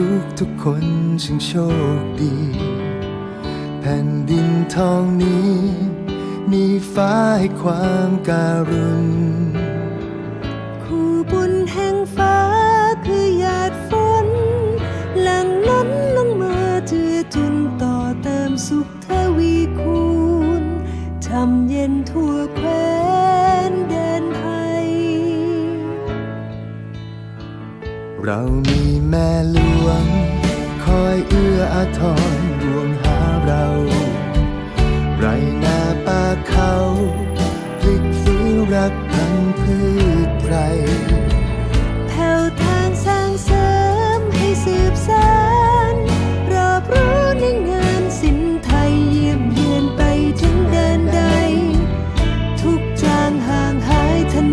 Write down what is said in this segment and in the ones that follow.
ทุกทุกๆคนช่างโชคดี แผ่นดินทองนี้ มีฟ้าให้ความการุณ คู่บุญแห่งฟ้าคือหยาดฝน หลั่งล้นลงมาเจือจุนต่อเติมสุขทวีคูณช่ำเย็นทั่วแคว้นแดนไทยเรา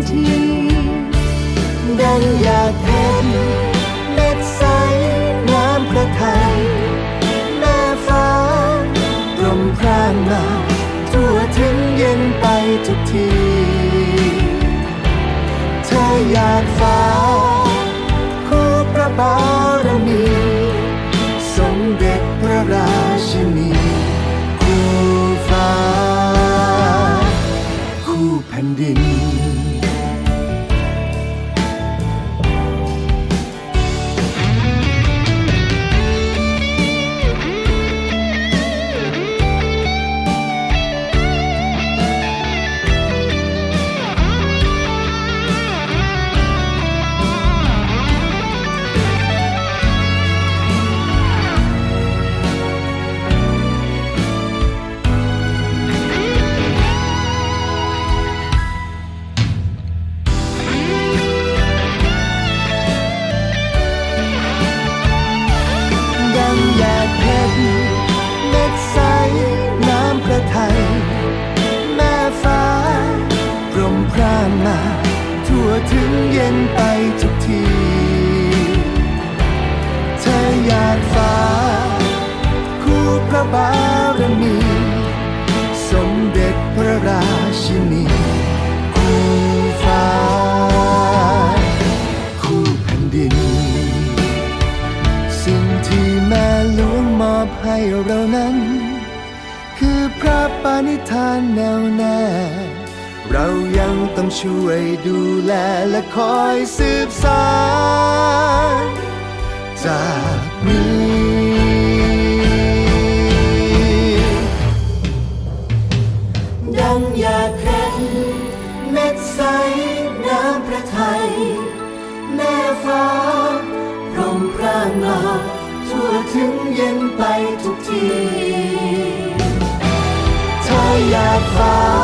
ทันทีดังอยากเห็นานแน่วแน่เรายังต้องช่วยดูแลและคอยสืบสานจากนี้ดังยาเห็นเม็ดใสน้ำพระทัยแม่ฟ้าพรมพรางมาทั่วถึงเย็นไป อ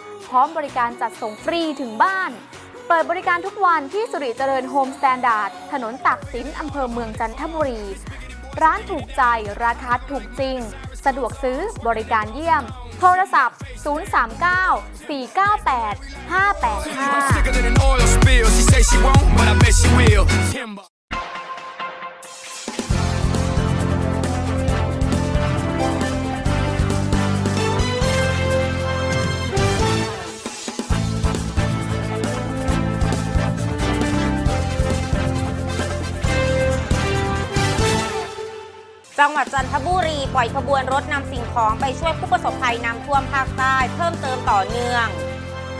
ร้อมบริการจัดส่งฟรีถึงบ้าน เปิดบริการทุกวันที่สุริเจริญโฮมสแตนดาร์ดถนนตักสินอำเภอเมืองจันทบุรี ร้านถูกใจราคาถูกจริง สะดวกซื้อบริการเยี่ยม โทรศัพท์ 039 498 585 จังหวัดจันทบุรีปล่อยขบวนรถนำสิ่งของไปช่วยผู้ประสบภัยน้ำท่วมภาคใต้เพิ่มเติมต่อเนื่อง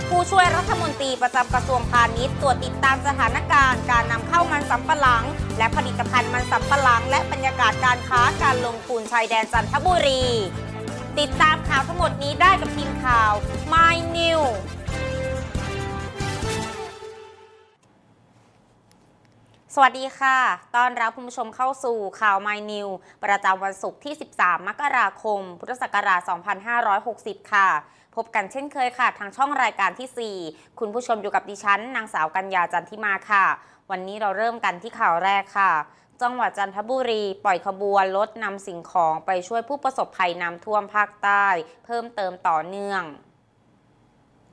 ผู้ช่วยรัฐมนตรีประจำกระทรวงพาณิชย์ตรวจติดตามสถานการณ์การนำเข้ามันสำปะหลัง และผลิตภัณฑ์มันสำปะหลัง และบรรยากาศการค้าการลงทุนชายแดนจันทบุรี ติดตามข่าวทั้งหมดนี้ได้กับทีมข่าว My New สวัสดีค่ะ ตอนรับคุณผู้ชมเข้าสู่ข่าว My New ประจำวันศุกร์ที่ 13 มกราคม พุทธศักราช 2560 ค่ะ พบกันเช่นเคยค่ะ ทางช่องรายการที่ 4 คุณผู้ชมอยู่กับดิฉัน นางสาวกัญญาจันทิมาค่ะ วันนี้เราเริ่มกันที่ข่าวแรกค่ะ จังหวัดจันทบุรี ปล่อยขบวนรถนำสิ่งของไปช่วยผู้ประสบภัยน้ำท่วมภาคใต้ เพิ่มเติมต่อเนื่อง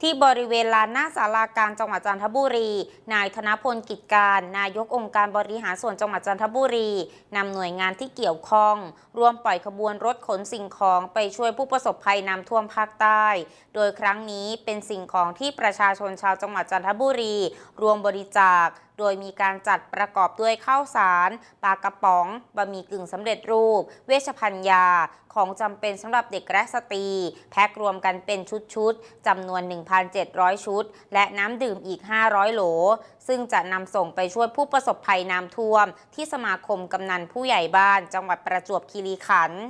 ที่บริเวณลานหน้าศาลาการจังหวัดจันทบุรี นายธนพลกิจการ นายกองค์การบริหารส่วนจังหวัดจันทบุรีนำหน่วยงานที่เกี่ยวข้อง ร่วมปล่อยขบวนรถขนสิ่งของไปช่วยผู้ประสบภัยน้ำท่วมภาคใต้ โดยครั้งนี้เป็นสิ่งของที่ประชาชนชาวจังหวัดจันทบุรี รวมบริจาค โดยมีการจัดประกอบด้วยข้าวสาร ปลากระป๋อง บะหมี่กึ่งสำเร็จรูป เวชภัณฑ์ยา ของจำเป็นสำหรับเด็กและสตรี แพ็ครวมกันเป็นชุดๆจำนวน 1,700 ชุด และน้ำดื่มอีก 500 โหล ซึ่งจะนำส่งไปช่วยผู้ประสบภัยน้ำท่วม ที่สมาคมกำนันผู้ใหญ่บ้าน จังหวัดประจวบคีรีขันธ์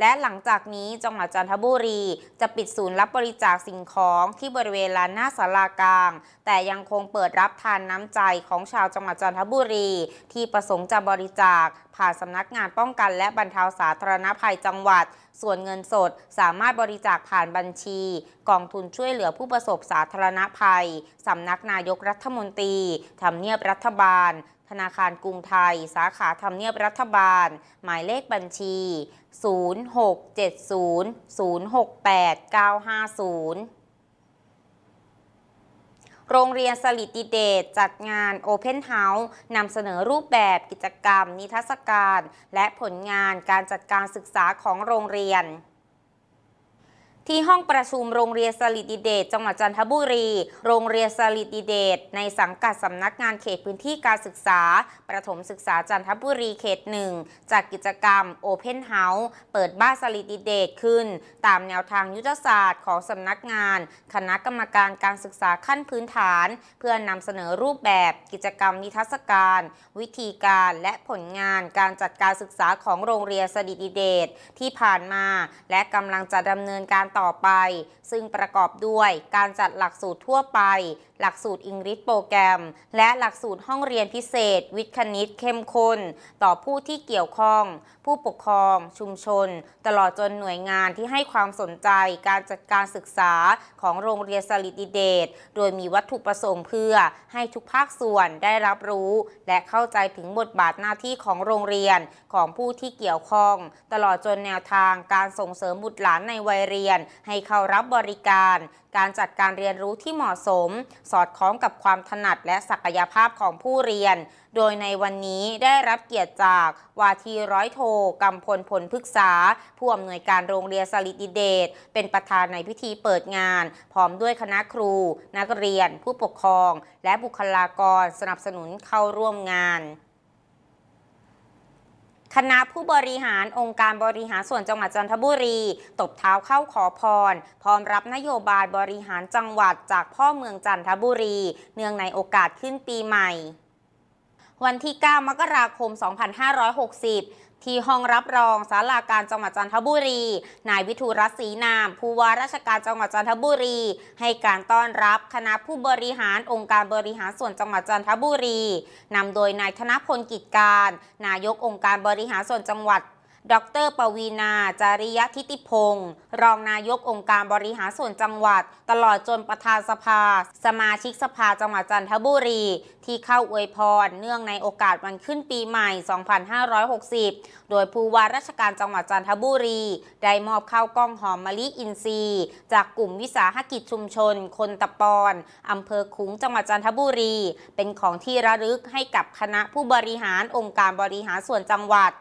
และหลังจากนี้จังหวัดจันทบุรี จะปิดศูนย์รับบริจาคสิ่งของที่บริเวณลานหน้าสารากลาง แต่ยังคงเปิดรับทานน้ำใจของชาวจังหวัดจันทบุรี ที่ประสงค์จะบริจาค ผ่านสำนักงานป้องกันและบรรเทาสาธารณภัยจังหวัด ส่วนเงินสดสามารถบริจาคผ่านบัญชี กองทุนช่วยเหลือผู้ประสบสาธารณภัย สำนักนายกรัฐมนตรีทำเนียบรัฐบาล ธนาคารกรุงไทย สาขาทำเนียบรัฐบาล หมายเลขบัญชี 0670068950 โรงเรียนสลิดติเดตจัดงาน Open House นำเสนอรูปแบบกิจกรรม นิทรรศการ และผลงานการจัดการศึกษาของโรงเรียน ที่ห้องประชุมโรงเรียนสลิดดิเดตจังหวัดจันทบุรี โรงเรียนสลิดดิเดตในสังกัดสำนักงานเขตพื้นที่การศึกษา ประถมศึกษาจันทบุรีเขตหนึ่งจากกิจกรรม Open House เปิดบ้านสลิดดิเดตขึ้น ตามแนวทางยุทธศาสตร์ของสำนักงาน คณะกรรมการการศึกษาขั้นพื้นฐาน เพื่อนำเสนอรูปแบบกิจกรรมนิทรรศการ วิธีการและผลงานการจัดการศึกษาของโรงเรียนสลิดดิเดตที่ผ่านมา และกำลังจะดำเนินการต่อไป ซึ่งประกอบด้วยการจัดหลักสูตรทั่วไป หลักสูตรอังกฤษโปรแกรม และหลักสูตรห้องเรียนพิเศษ วิทย์คณิตเข้มข้น ต่อผู้ที่เกี่ยวข้อง ผู้ปกครอง ชุมชน ตลอดจนหน่วยงานที่ให้ความสนใจการจัดการศึกษาของโรงเรียนสลิดดิเดต โดยมีวัตถุประสงค์เพื่อให้ทุกภาคส่วนได้รับรู้ และเข้าใจถึงบทบาทหน้าที่ของโรงเรียนของผู้ที่เกี่ยวข้อง ตลอดจนแนวทางการส่งเสริมบุตรหลานในวัยเรียน ให้เข้ารับบริการ การจัดการเรียนรู้ที่เหมาะสม สอดคล้องกับความถนัดและศักยภาพของผู้เรียน โดยในวันนี้ได้รับเกียรติจากวาทีร้อยโทกำพลผลพฤกษา ผู้อำนวยการโรงเรียนสลิดิเดต เป็นประธานในพิธีเปิดงาน พร้อมด้วยคณะครู นักเรียน ผู้ปกครอง และบุคลากรสนับสนุนเข้าร่วมงาน คณะผู้บริหารองค์การบริหารส่วนจังหวัดจันทบุรี ตบเท้าเข้าขอพร พร้อมรับนโยบายบริหารจังหวัดจากพ่อเมืองจันทบุรี เนื่องในโอกาสขึ้นปีใหม่ วันที่ 9 มกราคม 2560 ที่ห้องรับรองศาลาการจังหวัดจันทบุรี นายวิทูรัศรีนาม ผู้ว่าราชการจังหวัดจันทบุรี ให้การต้อนรับคณะผู้บริหารองค์การบริหารส่วนจังหวัดจันทบุรีนำโดยนายธนพลกิจการ นายกองค์การบริหารส่วนจังหวัด ดรปวีนา จาริยทิติพงศ์รองนายกองค์การบริหารส่วนจังหวัด ตลอดจนประธานสภา สมาชิกสภาจังหวัดจันทบุรี ที่เข้าอวยพร เนื่องในโอกาสวันขึ้นปีใหม่ 2560 โดยผู้ว่าราชการจังหวัดจันทบุรี ได้มอบข้าวกล้องหอมมะลิอินทรีย์ จากกลุ่มวิสาหกิจชุมชน คนตะปอนอำเภอขลุงจังหวัดจันทบุรี เป็นของที่ระลึกให้กับคณะผู้บริหารองค์การบริหารส่วนจังหวัด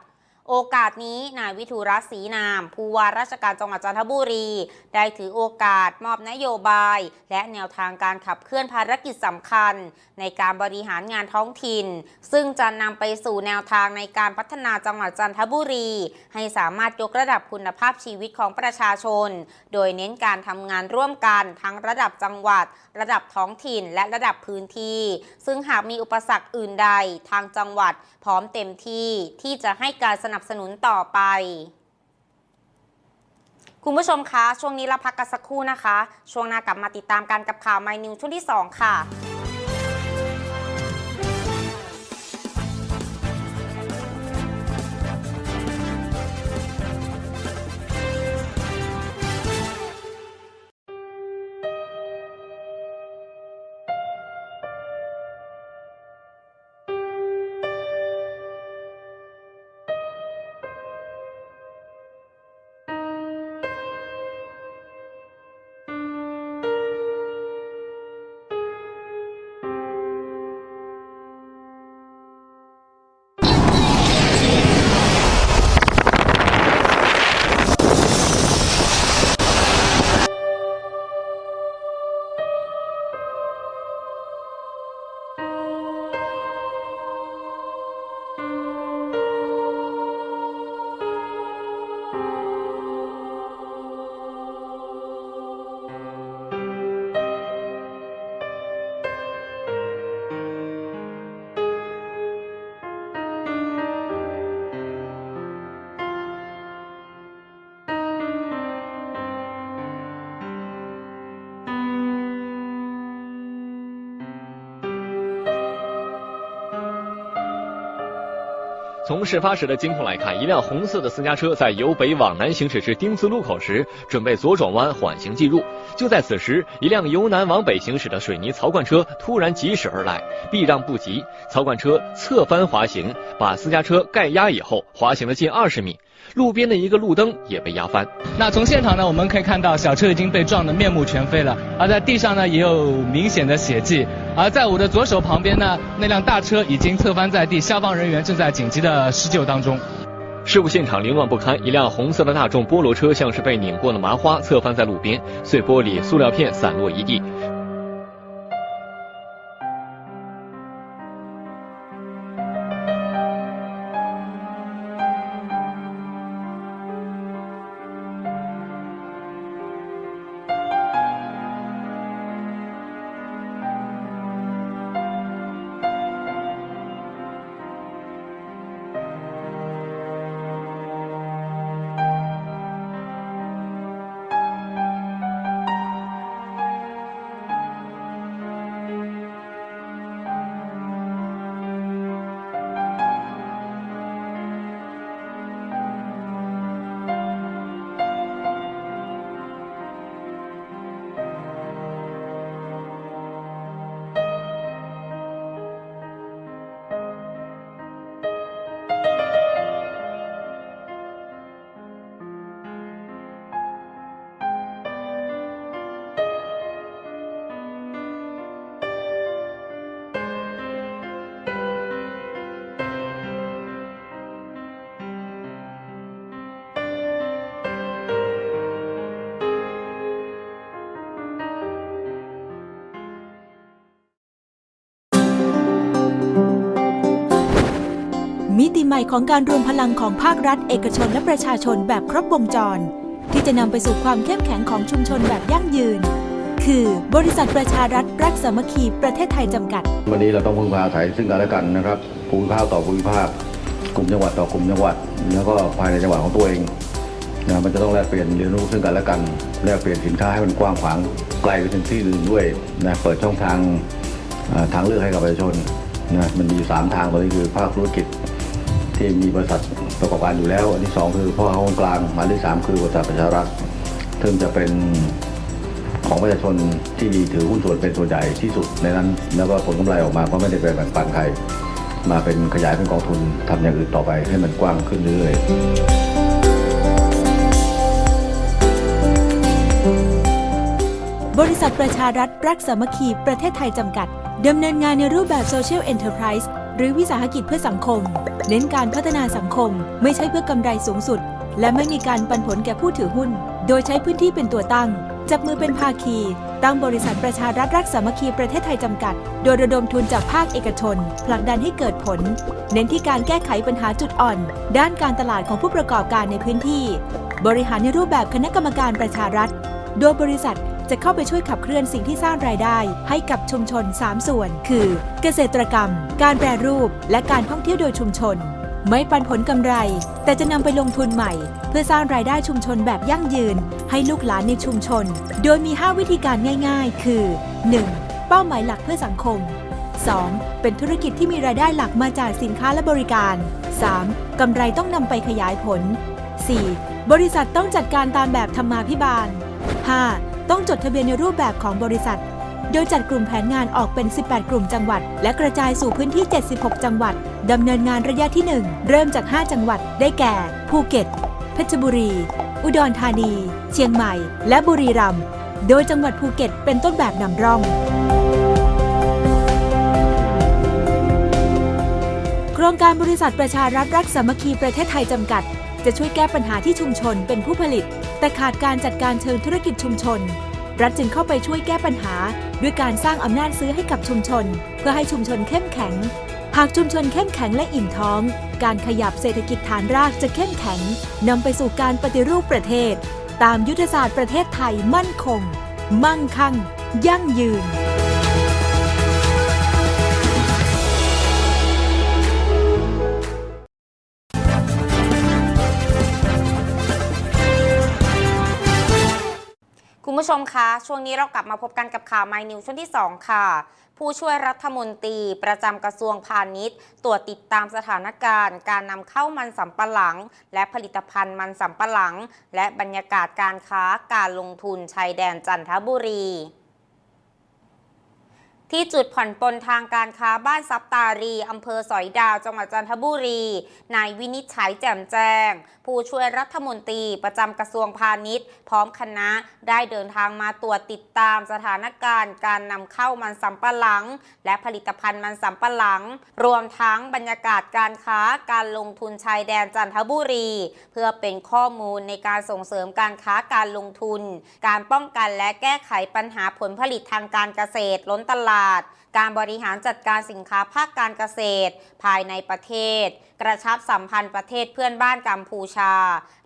โอกาสนี้นายวิทูรัตศรีนาม ผู้ว่าราชการจังหวัดจันทบุรี ได้ถือโอกาสมอบนโยบาย และแนวทางการขับเคลื่อนภารกิจสำคัญ ในการบริหารงานท้องถิ่น ซึ่งจะนำไปสู่แนวทางในการพัฒนาจังหวัดจันทบุรี ให้สามารถยกระดับคุณภาพชีวิตของประชาชน โดยเน้นการทำงานร่วมกันทั้งระดับจังหวัด ระดับท้องถิ่น และระดับพื้นที่ ซึ่งหากมีอุปสรรคอื่นใด ทางจังหวัดพร้อมเต็มที่ที่จะให้การสนับสนุนต่อไป คุณผู้ชมคะ ช่วงนี้เราพักกันสักครู่นะคะ ช่วงหน้ากลับมาติดตามกันกับข่าว My News ช่วงที่ 2 ค่ะ 从事发时的监控来看，一辆红色的私家车在由北往南行驶至丁字路口时，准备左转弯缓行进入。就在此时，一辆由南往北行驶的水泥槽罐车突然疾驶而来，避让不及，槽罐车侧翻滑行，把私家车盖压以后，滑行了近二十米。路边的一个路灯也被压翻。那从现场呢，我们可以看到小车已经被撞得面目全非了，而在地上呢也有明显的血迹。而在我的左手旁边呢，那辆大车已经侧翻在地，消防人员正在紧急的施救当中。事故现场凌乱不堪，一辆红色的大众菠萝车像是被拧过的麻花，侧翻在路边，碎玻璃、塑料片散落一地。 มิติใหม่ของการรวมพลังของภาครัฐ เอกชนและประชาชนแบบครบวงจร ที่จะนำไปสู่ความเข้มแข็งของชุมชนแบบยั่งยืน คือบริษัทประชารัฐรักสามัคคีประเทศไทยจำกัด วันนี้เราต้องพึ่งพาอาศัยซึ่งกันและกันนะครับภูมิภาคต่อภูมิภาคกลุ่มจังหวัดต่อกลุ่มจังหวัด แล้วก็ภายในจังหวัดของตัวเองนะมันจะต้องแลกเปลี่ยนเรียนรู้ซึ่งกันและกันแลกเปลี่ยนสินค้าให้มันกว้างขวางไกลไปถึงที่อื่นด้วยนะเปิดช่องทางทางเลือกให้กับประชาชนนะมันมีอยู่สามทางตอนนี้คือภาคธุรกิจ ที่มีบริษัทประกอบการอยู่แล้ว อันที่สองคือพ่อค้าคนกลางอันที่สามคือบริษัทประชารัฐซึ่งจะเป็นของประชาชนที่มีถือหุ้นส่วนเป็นส่วนใหญ่ที่สุดในนั้น แล้วก็ผลกำไรออกมาก็ไม่ได้ไปแบ่งปันใคร มาเป็นขยายเป็นกองทุนทำอย่างอื่นต่อไปให้มันกว้างขึ้นเรื่อยบริษัทประชารัฐรักสามัคคีประเทศไทยจำกัดดำเนินงานในรูปแบบ Social Enterprise หรือวิสาหกิจเพื่อสังคม เน้นการพัฒนาสังคม ไม่ใช่เพื่อกำไรสูงสุด และไม่มีการปันผลแก่ผู้ถือหุ้น โดยใช้พื้นที่เป็นตัวตั้ง จับมือเป็นภาคี ตั้งบริษัทประชารัฐรักสามัคคีประเทศไทยจำกัด โดยระดมทุนจากภาคเอกชน ผลักดันให้เกิดผล เน้นที่การแก้ไขปัญหาจุดอ่อน ด้านการตลาดของผู้ประกอบการในพื้นที่ บริหารในรูปแบบคณะกรรมการประชารัฐ โดยบริษัท จะเข้าไปช่วยขับเคลื่อนสิ่งที่สร้างรายได้ ให้กับชุมชน 3 ส่วน คือ เกษตรกรรม การแปรรูป และการท่องเที่ยวโดยชุมชน ไม่ปันผลกำไร แต่จะนำไปลงทุนใหม่ เพื่อสร้างรายได้ชุมชนแบบยั่งยืน ให้ลูกหลานในชุมชน โดยมี 5 วิธีการง่าย ๆ คือ 1. เป้าหมายหลักเพื่อสังคม 2. เป็นธุรกิจที่มีรายได้หลักมาจากสินค้าและบริการ 3. กำไรต้องนำไปขยายผล 4. บริษัทต้องจัดการตามแบบธรรมาภิบาล 5. ต้องจดทะเบียนในรูปแบบของบริษัท โดยจัดกลุ่มแผนงานออกเป็น 18 กลุ่มจังหวัด และกระจายสู่พื้นที่ 76 จังหวัด ดำเนินงานระยะที่ 1 เริ่มจาก 5 จังหวัด ได้แก่ ภูเก็ต เพชรบุรี อุดรธานี เชียงใหม่ และบุรีรัมย์ โดยจังหวัดภูเก็ตเป็นต้นแบบนำร่องโครงการบริษัทประชารัฐรักสามัคคีประเทศไทยจำกัด จะช่วยแก้ปัญหาที่ชุมชนเป็นผู้ผลิต แต่ขาดการจัดการเชิงธุรกิจชุมชน รัฐจึงเข้าไปช่วยแก้ปัญหา ด้วยการสร้างอำนาจซื้อให้กับชุมชน เพื่อให้ชุมชนเข้มแข็ง หากชุมชนเข้มแข็งและอิ่มท้อง การขยับเศรษฐกิจฐานรากจะเข้มแข็งนำไปสู่การปฏิรูปประเทศ ตามยุทธศาสตร์ประเทศไทยมั่นคง มั่งคั่ง ยั่งยืน คุณผู้ชมคะ ช่วงนี้เรากลับมาพบกันกับข่าวไมนิวช่วงที่ 2 ค่ะ ผู้ช่วยรัฐมนตรีประจำกระทรวงพาณิชย์ตรวจติดตามสถานการณ์ การนำเข้ามันสำปะหลัง และผลิตภัณฑ์มันสำปะหลัง และบรรยากาศการค้าการลงทุนชายแดนจันทบุรี ที่จุดผ่อนปลนทางการค้าบ้านซับตารี อำเภอสอยดาว จังหวัดจันทบุรี นายวินิจฉัยแจ่มแจ้ง ผู้ช่วยรัฐมนตรีประจำกระทรวงพาณิชย์ พร้อมคณะได้เดินทางมาตรวจติดตามสถานการณ์ การนำเข้ามันสำปะหลัง และผลิตภัณฑ์มันสำปะหลัง รวมทั้งบรรยากาศการค้าการลงทุนชายแดนจันทบุรี เพื่อเป็นข้อมูลในการส่งเสริมการค้าการลงทุน การป้องกันและแก้ไขปัญหาผลผลิตทางการเกษตรล้นตลาดการบริหารจัดการสินค้าภาคการเกษตร ภายในประเทศ กระชับสัมพันธ์ประเทศเพื่อนบ้านกัมพูชา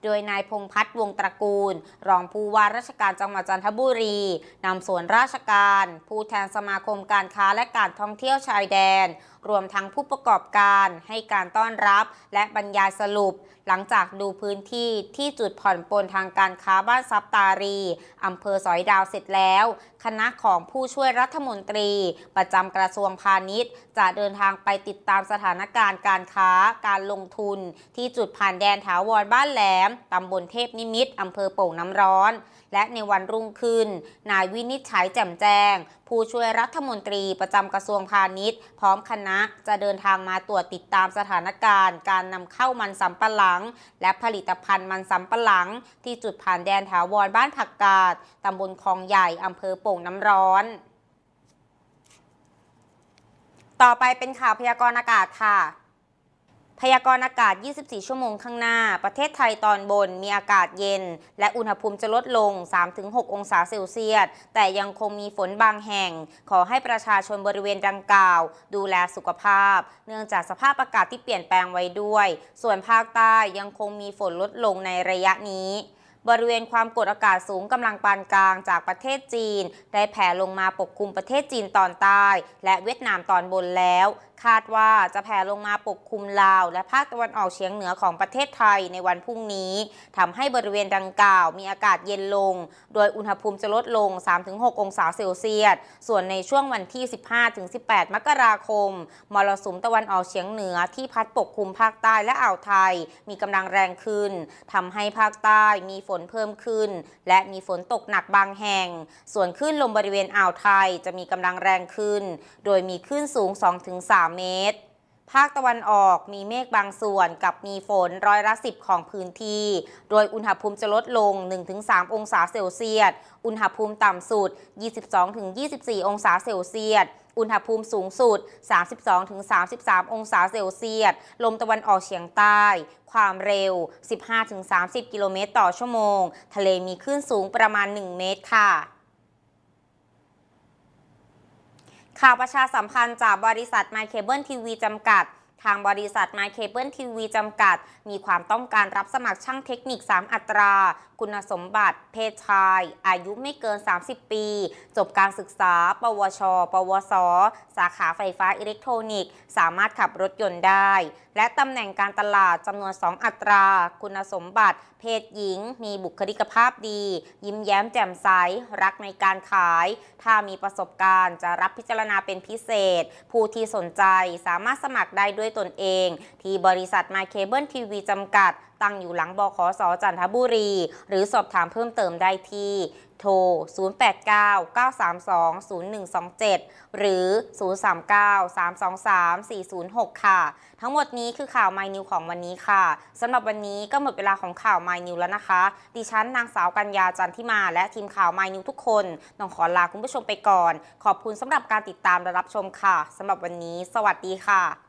โดยนายพงพัฒน์วงตระกูล รองผู้ว่าราชการจังหวัดจันทบุรีนำส่วนราชการ ผู้แทนสมาคมการค้าและการท่องเที่ยวชายแดนรวมทั้งผู้ประกอบการให้การต้อนรับ และบรรยายสรุป หลังจากดูพื้นที่ที่จุดผ่อนปลนทางการค้าบ้านซับตารีอำเภอสอยดาวเสร็จแล้ว คณะของผู้ช่วยรัฐมนตรี ประจำกระทรวงพาณิชย์ จะเดินทางไปติดตามสถานการณ์การค้าการลงทุน ที่จุดผ่านแดนถาวรบ้านแหลมตำบลเทพนิมิตอำเภอโป่งน้ำร้อน และในวันรุ่งขึ้น นายวินิจฉัยแจ่มแจ้ง ผู้ช่วยรัฐมนตรีประจำกระทรวงพาณิชย์ พร้อมคณะจะเดินทางมาตรวจติดตามสถานการณ์ การนำเข้ามันสำปะหลัง และผลิตภัณฑ์มันสำปะหลัง ที่จุดผ่านแดนถาวรบ้านผักกาดตำบลคลองใหญ่อำเภอโป่งน้ำร้อนต่อไปเป็นข่าวพยากรณ์อากาศค่ะ พยากรณ์อากาศ 24 ชั่วโมงข้างหน้า ประเทศไทยตอนบนมีอากาศเย็น และอุณหภูมิจะลดลง 3-6 องศาเซลเซียส แต่ยังคงมีฝนบางแห่ง ขอให้ประชาชนบริเวณดังกล่าว ดูแลสุขภาพ เนื่องจากสภาพอากาศที่เปลี่ยนแปลงไว้ด้วย ส่วนภาคใต้ยังคงมีฝนลดลงในระยะนี้ บริเวณความกดอากาศสูงกำลังปานกลางจากประเทศจีน ได้แผ่ลงมาปกคลุมประเทศจีนตอนใต้ และเวียดนามตอนบนแล้ว คาดว่าจะแผ่ลงมาปกคลุมลาว และภาคตะวันออกเฉียงเหนือของประเทศไทยในวันพรุ่งนี้ทำให้บริเวณดังกล่าวมีอากาศเย็นลง โดยอุณหภูมิจะลดลง 3-6 องศาเซลเซียส ส่วนในช่วงวันที่ 15-18 มกราคม มรสุมตะวันออกเฉียงเหนือที่พัดปกคลุมภาคใต้และอ่าวไทย มีกำลังแรงขึ้นทำให้ภาคใต้มีฝนเพิ่มขึ้น และมีฝนตกหนักบางแห่ง ส่วนคลื่นลมบริเวณอ่าวไทยจะมีกำลังแรงขึ้น โดยมีคลื่นสูง 2-3 เมตร ภาคตะวันออกมีเมฆบางส่วนกับมีฝนร้อยละสิบของพื้นที่ โดยอุณหภูมิจะลดลง 1-3 องศาเซลเซียส อุณหภูมิต่ำสุด 22-24 องศาเซลเซียส อุณหภูมิสูงสุด 32-33 องศาเซลเซียส ลมตะวันออกเฉียงใต้ ความเร็ว 15-30 กิโลเมตรต่อชั่วโมง ทะเลมีคลื่นสูงประมาณ 1 เมตรค่ะ ข่าวประชาสัมพันธ์จากบริษัท My Cable TV จำกัด ทางบริษัท My Cable TV จำกัด มีความต้องการรับสมัครช่างเทคนิค 3 อัตรา คุณสมบัติ เพศชาย อายุไม่เกิน 30 ปี จบการศึกษา ปวช ปวส สาขาไฟฟ้าอิเล็กทรอนิกส์ สามารถขับรถยนต์ได้ และตำแหน่งการตลาดจำนวน 2 อัตรา คุณสมบัติ เพศหญิง มีบุคลิกภาพดี ยิ้มแย้มแจ่มใส รักในการขาย ถ้ามีประสบการณ์จะรับพิจารณาเป็นพิเศษ ผู้ที่สนใจสามารถสมัครได้ด้วยตนเอง ที่บริษัท My Cable TV จำกัด ตั้งอยู่หลังบขสจันทบุรี หรือสอบถามเพิ่มเติมได้ที่โทร 089-932-0127 หรือ 039-323-406 ค่ะ ทั้งหมดนี้คือข่าว My New ของวันนี้ค่ะ สำหรับวันนี้ก็หมดเวลาของข่าว My New แล้วนะคะ ดิฉันนางสาวกัญญาจันทิมา และทีมข่าว My New ทุกคน ต้องขอลาคุณผู้ชมไปก่อน ขอบคุณสำหรับการติดตามและรับชมค่ะ สำหรับวันนี้ สวัสดีค่ะ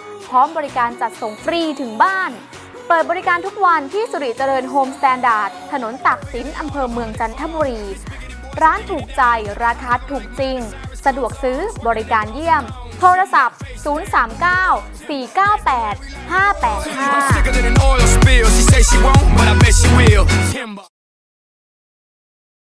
ร้อมบริการจัดส่งฟรีถึงบ้าน เปิดบริการทุกวันที่สุริเจริญโฮมสแตนดาร์ดถนนตักสินอำเภอเมืองจันทบุรี ร้านถูกใจราคาถูกจริง สะดวกซื้อบริการเยี่ยม โทรศัพท์ 039 498 585